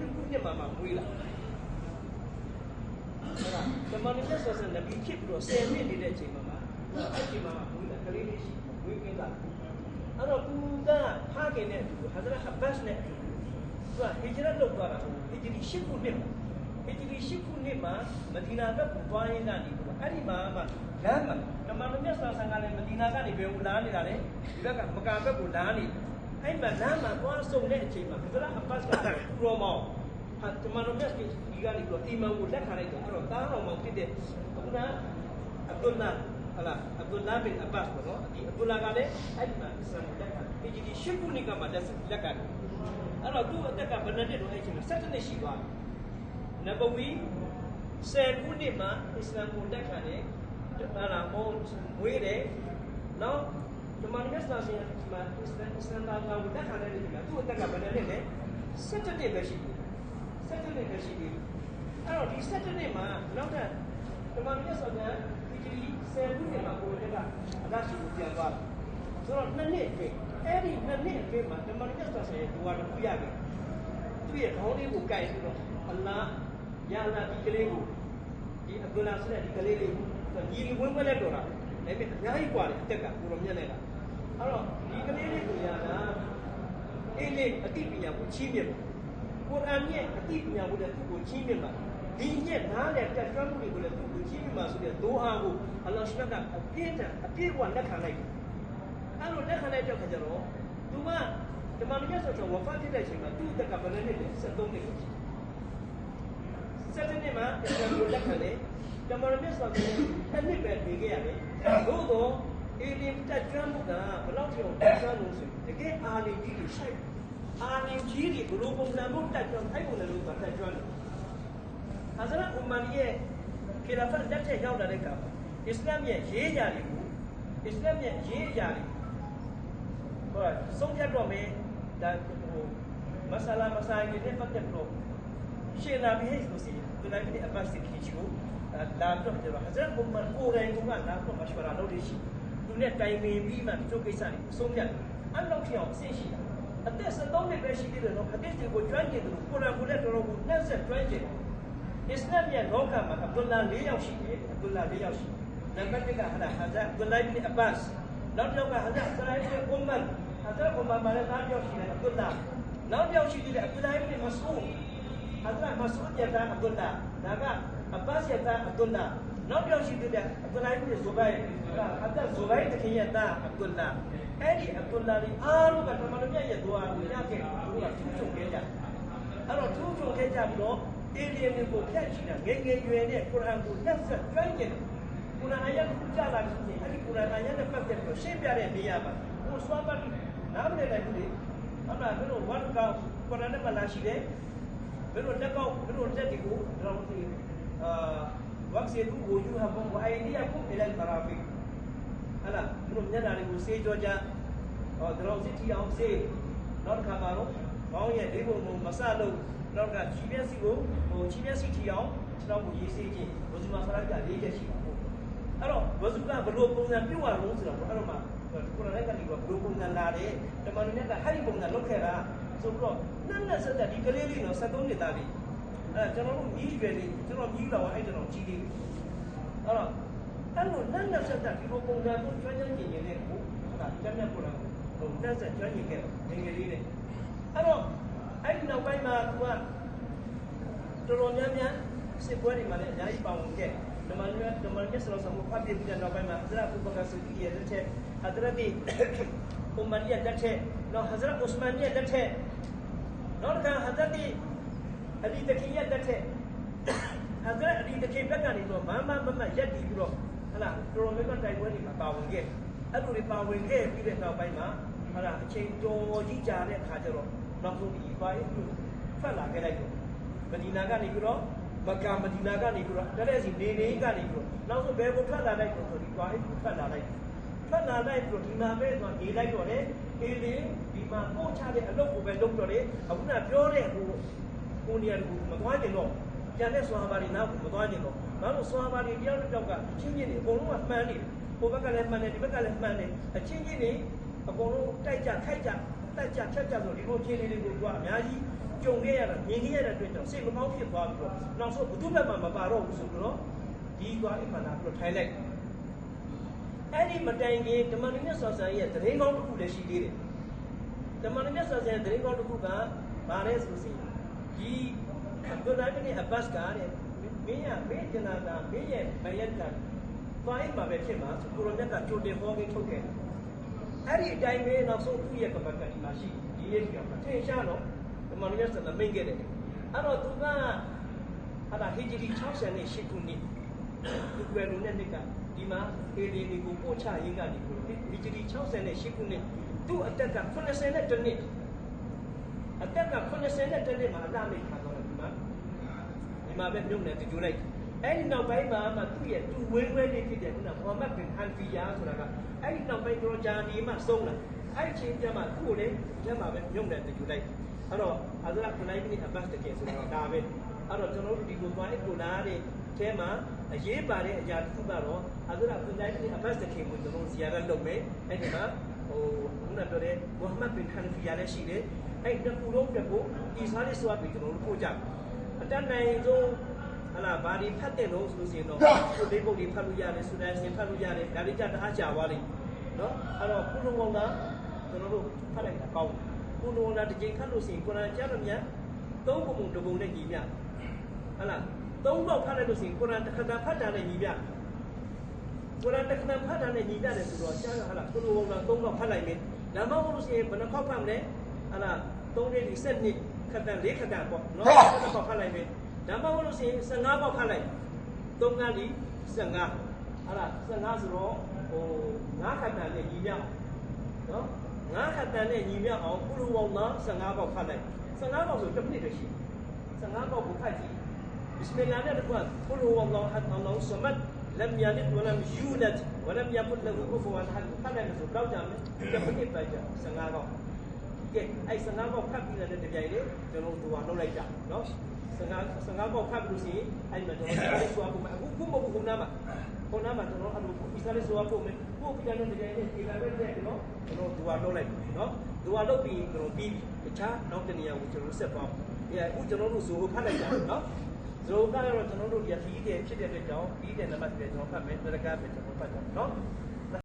နှစ်ခုနှစ်မှာမှမွေးလာအဲ့ဒါတမန်တော်မြတ်စွာဘုရားနဗီဖြစ်ပြီးတော့10နှစ်နေတဲ့အချိန်မှာအဲ့ဒီမှာမွေးလာကလေးလေးရှိမွေးကင်းလာအဲ့တော့သူကဖခင်နဲ့အတူဟာဇရတ်အဘတ်နဲ့အတူသူကဟီဂျရတ်လုပ်သွားတာဟီဂျရီ၈ခုနှစ်မှာဟီဂျရီ၈ခုနှစ်မှာမဒီနာဘက်ကိုသွားရင်းကနေပြီးတော့အဲ့ဒီမှာမှလမ်းမှာတမန်တော်မြတ်စွာဘုရားကလည်းမဒီနာကနေဘယ်ကိုလာနေတာလဲဒီဘက်ကမကာဘက်ကိုလာနေတယ် အဲ့မှာလမ်းမှာသွားဆုံတဲ့အချိန်မှာဟာဇရတ်အဘတ်ကပရိုမောင်းဟာတမန်တော်မြတ်ဒီကနေပြီးတော့အီမန်ကိုလက်ခံလိုက်တယ်အဲ့တော့တားတော်မှာဖြစ်တဲ့အခုနအဗ်ဒူလာဟလာအဗ်ဒူလာဘင်အဘတ်ပေါ့နော်ဒီအဗ်ဒူလာကလည်းအဲ့ဒီမှာအစ္စလာမ်လက်ခံဒီဒီရှစ်ခုနှစ်ကမှလက်လက်ခံအဲ့တော့သူ့အသက်ကဘယ်နှစ်နှစ်တော့အဲ့ချိန်မှာ7နှစ်ရှိသွားပြီနဗဝီ10ခုနှစ်မှာအစ္စလာမ်ကိုလက်ခံတယ်ဟာလာမောဝေးတယ်နော က်ဒီမှာမြတ်စွာဘုရားမှာအစ္စလာမ်အစ္စလာမ်သားကိုလက်ခံတဲ့နေ့မှာသူ့အသက်ကဘယ်နှစ်နှစ်လဲ7နှစ်ပဲရှိတယ်7နှစ်ပဲရှိတယ်အဲ့တော့ဒီ7နှစ်မှာနောက်ထပ်ဒီမှာမြတ်စွာဘုရားဒီဆယ်ခုနှစ်မှာကိုယ်တည်းကအလရှိကိုပြန်သွားဆိုတော့နှစ်နှစ်အတွင်းအဲ့ဒီနှစ်နှစ်အတွင်းမှာဓမ္မရတ်ဆိုရဲ့ဒူဝါတော့ပြရခဲ့သူ့ရဲ့ခေါင်းလေးကိုကိုင်ပြီးတော့အလ္လာယာလာဒီကလေးကိုဒီအဗ္ဒူလာဆိုတဲ့ဒီကလေးလေးညီဝင်းဝဲလက်တော်တာဒါပေမဲ့အများကြီးกว่าတယ်အသက်ကကိုရောမြတ်နေတာ အဲ့တော့ဒီကလေးလေးကိုယာလာအေးလေးအတိပညာကိုချီးမြှင့်တယ်ကိုရ်အာန်ရဲ့အတိပညာကိုလည်းသူ့ကိုချီးမြှင့်ပါတယ်ဒီညက်နားတဲ့တက်ကြွမှုတွေကိုလည်းသူ့ကိုကြီးပြီးမှဆိုတဲ့ဒိုဟာကိုအလ္လာဟ်ရှ်ကအပြည့်အအပြည့်အဝလက်ခံလိုက်တယ်။အဲ့လိုလက်ခံလိုက်တဲ့အခါကျတော့သူကဓမ္မမြတ်ဆိုတော့ဝဖတ်ဖြစ်တဲ့အချိန်မှာသူ့တက်ကဘယ်နှစ်လဲ73နှစ်ရှိတယ်။73နှစ်မှာအစ္စလာမ်ကိုလက်ခံတယ်။ဓမ္မမြတ်ဆိုတော့တစ်နှစ်ပဲနေခဲ့ရတယ်။သို့တော့ အေလင်တက်ကြွမှုကဘယ်လောက်ထိအောင်တက်ကြွလို့ဆိုရင်တကယ်အာလင်ကြီးကိုရှိုက်အာလင်ကြီးတွေဘလို့ပုံစံမျိုးတက်ကြွအဲ့ပုံစံမျိုးတက်ကြွတယ်ဟာဇရတ်ဥမာနီရဲ့ခေလာဖတ်လက်ထက်ရောက်လာတဲ့အခါမှာအစ္စလာမ်ရဲ့ရေးကြတွေကိုအစ္စလာမ်ရဲ့ရေးကြတွေဟောဆုံးဖြတ်တော့မယ်ဒါဟိုမဆလာမဆိုင်တဲ့ပတ်သက်လို့ရှင်းလာပြီးဟဲ့ဆိုစီဒီလိုက်ပြီးအဘတ်စစ်ခီချိုလာတော့ကျတော့ဟာဇရတ်ဥမာကိုယ်တိုင်ကလာတော့မရှဝရာလုပ်လို့ရှိ သူနဲ့တိုင်ပင်ပြီးမှဒီလိုကိစ္စတွေဆုံးဖြတ်အဲ့လောက်ထိအောင်အဆင့်ရှိတာအသက်73နှစ်ပဲရှိသေးတယ်နော်အသက်တွေကိုကျွမ်းကျင်တယ်လို့ကိုယ်တိုင်ကိုယ်နဲ့တော်တော်ကိုနှက်ဆက်ကျွမ်းကျင်တယ်အစ္စလာမ်ရဲ့လောကမှာအဗ္ဒူလာ၄ယောက်ရှိတယ်အဗ္ဒူလာ၄ယောက်ရှိနံပါတ်1ကဟာလာဟာဇာအဗ္ဒူလာဘင်အဘတ်နောက်တစ်ယောက်ကဟာဇာဆလိုင်းဘင်အူမန်ဟာဇာအူမန်မှာလည်းသားယောက်ရှိတယ်အဗ္ဒူလာနောက်တစ်ယောက်ရှိတယ်အဗ္ဒူလာဘင်မဆူဟာဇာမဆူရဲ့သားအဗ္ဒူလာဒါကအဘတ်ရဲ့သားအဗ္ဒူလာ နောက်တစ်ယောက်ရှိတယ်အဗ္ဒူလာဘင်ဇူဘိုင်ဟာဇာဇူဘိုင်တခင်ရဲ့သားအဗ္ဒူလာအဲ့ဒီအဗ္ဒူလာဒီအားလုံးကတမန်တော်မြတ်ရဲ့ဒွါကိုရခဲ့သူကထူးချွန်ခဲ့ကြအဲ့တော့ထူးချွန်ခဲ့ကြပြီးတော့အေလီယန်တွေကိုဖြတ်ချီတာငယ်ငယ်ရွယ်နဲ့ကုရ်အာန်ကိုလက်ဆက်ကျွမ်းကျင်ကုရ်အာန်အယတ်ကိုကြားလာပြီးအဲ့ဒီကုရ်အာန်အယတ်နဲ့ပတ်သက်ပြီးရှင်းပြတဲ့နေရာမှာဟိုစွမ်းပတ်နားမလည်နိုင်ဘူးလေအမှန်ဘယ်လိုဝတ်ကောက်ကုရ်အာန်နဲ့မလာရှိတယ်ဘယ်လိုလက်ကောက်ဘယ်လိုလက်တွေကိုတော့ဒီအာ ဝက်စီဒူဝယူဟာဘုံဝအိုင်ဒီယာကုအလ်မရာဖီဟလာဘယ်လိုမျက်နှာတွေကိုစေးကြောကြဟောတော့စစ်တီအောင်စေးနောက်တစ်ခါမှာတော့ဘောင်းရဲ့လေးပုံမဆလို့နောက်ကခြေပြက်စီကိုဟိုခြေပြက်စီထီအောင်ခြေထောက်ကိုရေးစေးခြင်းဝဇူမာဆလာက၄ချက်ရှိပါဘူးအဲ့တော့ဝဇူကဘယ်လိုပုံစံပြုတ်ရလို့ဆိုတော့အဲ့တော့မှကိုရတဲ့ကနေကဘယ်လိုပုံစံလာတယ်တမန်တော်မြတ်ကဟဲ့ဒီပုံစံလုပ်ခဲ့တာဆိုတော့နန်းနဲ့ဆက်တဲ့ဒီကလေးလေးနော်73နှစ်သားလေး အဲ့ကျွန်တော်တို့မြည်ရွယ်လေးကျွန်တော်မြည်လာအောင်အဲ့ကျွန်တော်ကြီးလေးအဲ့တော့အဲ့လိုနန်းနဲ့ဆက်တဲ့ဒီလိုပုံစံကိုကျွမ်းကျင်ကျင်နေတဲ့ကိုဟာကျမ်းမြတ်ကိုလာဟိုတက်ဆက်ကျွမ်းကျင်ခဲ့တယ်ငယ်လေးလေးအဲ့တော့အဲ့ဒီနောက်ပိုင်းမှာသူကတော်တော်များများစစ်ပွဲတွေမှာလည်းအများကြီးပါဝင်ခဲ့ဓမ္မလွတ်ဓမ္မမြတ်ဆလောဆာကိုဖတ်ပြပြီးတဲ့နောက်ပိုင်းမှာဟဇရတ်ဘူဘကာဆူဒီရဲ့လက်ထက်ဟဇရတ်ဒီဥမာရီရဲ့လက်ထက်နောက်ဟဇရတ်ဥစမန်ရဲ့လက်ထက်နောက်တစ်ခါဟဇရတ်ဒီ အလီတခီရဲ့လက်ထက်ဟဇရတ်အလီတခီဘက်ကနေတော့မမမမရက်တည်ပြီးတော့ဟလာတော်တော်များများတိုင်ပွဲတွေမှာပါဝင်ခဲ့အဲ့လိုတွေပါဝင်ခဲ့ပြီးတဲ့နောက်ပိုင်းမှာဟလာအချိန်တော်ကြီးကြာတဲ့အခါကျတော့နောက်ဆုံးဒီဘာရေးကိုဖတ်လာခဲ့လိုက်တော့မဒီနာကနေပြီးတော့မက္ကာမဒီနာကနေပြီးတော့တရက်စီနေနေကနေပြီးတော့နောက်ဆုံးဘယ်ကိုထွက်လာလိုက်တော့ဆိုဒီဘာရေးကိုထွက်လာလိုက်ထွက်လာလိုက်ပြီးတော့ဒီမှာပဲဆိုနေလိုက်တော့လေအေးလေဒီမှာပို့ချတဲ့အလုပ်ကိုပဲလုပ်တော့လေအခုနပြောတဲ့ဟို ကိုနေရာကိုမသွားကျင်တော့ကျန်တဲ့ဆွာဘာတွေနောက်ကိုမသွားကျင်တော့ဘာလို့ဆွာဘာတွေတယောက်တစ်ယောက်ကချင်းချင်းတွေအကုန်လုံးကမှန်းနေတယ်ဟိုဘက်ကလည်းမှန်းတယ်ဒီဘက်ကလည်းမှန်းတယ်အချင်းချင်းတွေအကုန်လုံးတိုက်ကြခိုက်ကြတက်ကြဖြတ်ကြဆိုဒီလိုအခြေအနေတွေကိုသူကအများကြီးကြုံခဲ့ရတာမြင်ခဲ့ရတဲ့အတွက်ကြောင့်စိတ်မကောင်းဖြစ်သွားပြီးတော့နောက်ဆုံးဘုသူ့ဘက်မှာမပါတော့ဘူးဆိုတော့ဒီသွားအိမ်မှာလာပြီးတော့ထိုင်လိုက်အဲ့ဒီမတိုင်ခင်ဓမ္မနည်းဆောဆန်ရဲ့သတင်းကောင်းတစ်ခုလည်းရှိသေးတယ်ဓမ္မနည်းဆောဆန်ရဲ့သတင်းကောင်းတစ်ခုကဘာလဲဆိုစီ ဒီဘုရားကနေအဘတ်ကတဲ့မင်းရမင်းကျနာတာမင်းရဲ့ဘယက်ကဖိုင်းမှာပဲဖြစ်မှာဆိုကိုရိုမြတ်ကကြိုတင်ဟောကိထုတ်ခဲ့တယ်အဲ့ဒီအတိုင်းပဲနောက်ဆုံးသူ့ရဲ့ကပတ်ကဒီမှာရှိဒီရဲ့ပြောမှာထင်ရှားတော့ဓမ္မနည်းဆောဆန်မိတ်ခဲ့တယ်အဲ့တော့သူကအဲ့ဒါဟီဂျရီ60နဲ့8ခုနှစ်သူကွယ်လုံးနဲ့နှစ်ကဒီမှာအေလီနီကိုပို့ချရင်းကနေကိုဟီဂျရီ60နဲ့8ခုနှစ်သူ့အသက်က80နဲ့တနှစ် အသက်က80နဲ့တနှစ်မှာအလာမိတ်ခါတော့ဒီမှာဒီမှာပဲမြုပ်နေတူလိုက်အဲ့ဒီနောက်ပိုင်းမှာမှသူ့ရဲ့သူဝင်းဝဲလေးဖြစ်တဲ့ခုနမိုဟာမက်ဘင်ဟန်ဖီယာဆိုတာကအဲ့ဒီနောက်ပိုင်းကျွန်တော်ဂျာနီမှဆုံးလာအဲ့ဒီချင်းကျမှသူ့ကိုလည်းဒီမှာပဲမြုပ်နေတူလိုက်အဲ့တော့အဇရာခနိုင်ဘီအဘတ်တကယ်ဆိုတော့ဒါပဲအဲ့တော့ကျွန်တော်တို့ဒီကိုသွားကိုလာတဲ့အဲမှာအရေးပါတဲ့အရာတစ်ခုကတော့အဇရာခနိုင်ဘီအဘတ်တကယ်ကိုကျွန်တော်ဇီယာရလုပ်မယ်အဲ့ဒီမှာ ဟိုခုနပြောတဲ့မိုဟာမက်ဘင်ဟန်ဖီယာလည်းရှိတယ်အဲ့ဒီကူလုံးတက်ဖို့ဒီစားလေးစွာပြီးကျွန်တော်တို့ပို့ကြအတတ်နိုင်ဆုံးဟလာဘာဒီဖတ်တဲ့လို့ဆိုရင်တော့ကိုလေးပုတ်တွေဖတ်လို့ရတယ်ဆူဒန်စင်ဖတ်လို့ရတယ်ဒါလေးကြတအားကြာသွားလိမ့်နော်အဲ့တော့ကုလုံးကောင်ကကျွန်တော်တို့ဖတ်လိုက်တာကောင်းကုလုံးကောင်တစ်ချိန်ဖတ်လို့ရှိရင်ကုရ်အာန်ကျမ်းမြတ်သုံးပုံပုံတစ်ပုံနဲ့ညီမျှဟလာသုံးပေါက်ဖတ်လိုက်လို့ရှိရင်ကုရ်အာန်တစ်ခါဖတ်တာနဲ့ညီမျှ ကုရ်အာန်တစ်ခါဖတ်တာနဲ့ညီမျှတယ်ဆိုတော့ကျမ်းဟလာကုလုံးကောင်ကသုံးပေါက်ဖတ်လိုက်မယ်ဒါမှမဟုတ်လို့ရှိရင်ဘယ်နှခေါက်ဖတ်မလဲဟလာသုံးလေးဒီစက်နှစ်ခက်တန်လေးခက်တန်ပေါ့နော်ဘယ်နှခေါက်ဖတ်လိုက်မယ်ဒါမှမဟုတ်လို့ရှိရင်15ပေါက်ဖတ်လိုက်သုံးကန်းဒီ15ဟာလား15ဆိုတော့ဟို9ခတ်တန်နဲ့ညီမျှနော်9ခတ်တန်နဲ့ညီမျှအောင်ကုလူဝေါင်သား15ပေါက်ဖတ်လိုက်15ပေါက်ဆိုတစ်မိနစ်တည်းရှိ15ပေါက်ကိုဖတ်ကြည့်ဘစ်မလာနဲ့တကွကုလူဝေါ င်သားဟတ်အလ္လာဟ်ဆမတ် لم يلد ولم يولد ولم يكن له كفوا احد ဖတ်တယ်ဆိုတော့ကြမယ်တစ်မိနစ်ပဲကြာ15ပေါက်ကဲအဲ့15ပေါက်ဖတ်ပြီးတဲ့တပြိုင်လေးကျွန်တော်တို့ဟာလုပ်လိုက်ကြနော်15 15ပေါက်ဖတ်ပြီးလို့ရှိရင်အဲ့မှာကျွန်တော်ဒီဆိုအခုအခုမဟုတ်ဘူးခုနမှာခုနမှာကျွန်တော်အဲ့လိုဒီစားလေးဆိုဖို့မယ်ပို့ပြီးတဲ့တကယ်နဲ့ဒီလာပဲတဲ့နော်ကျွန်တော်ဒူဝါလုပ်လိုက်နော်ဒူဝါလုပ်ပြီးကျွန်တော်ပြီးတခြားနောက်တနေရာကိုကျွန်တော်ဆက်သွားပြီအခုကျွန်တော်တို့ဇိုဖတ်လိုက်ကြနော် ဇိုကတော့ကျွန်တော်တို့ဒီခီးတယ်ဖြစ်တဲ့အတွက်ကြောင့်ပြီးတဲ့နံပါတ်ပဲကျွန်တော်ဖတ်မယ်တရကပဲကျွန်တော်ဖတ်ကြနော်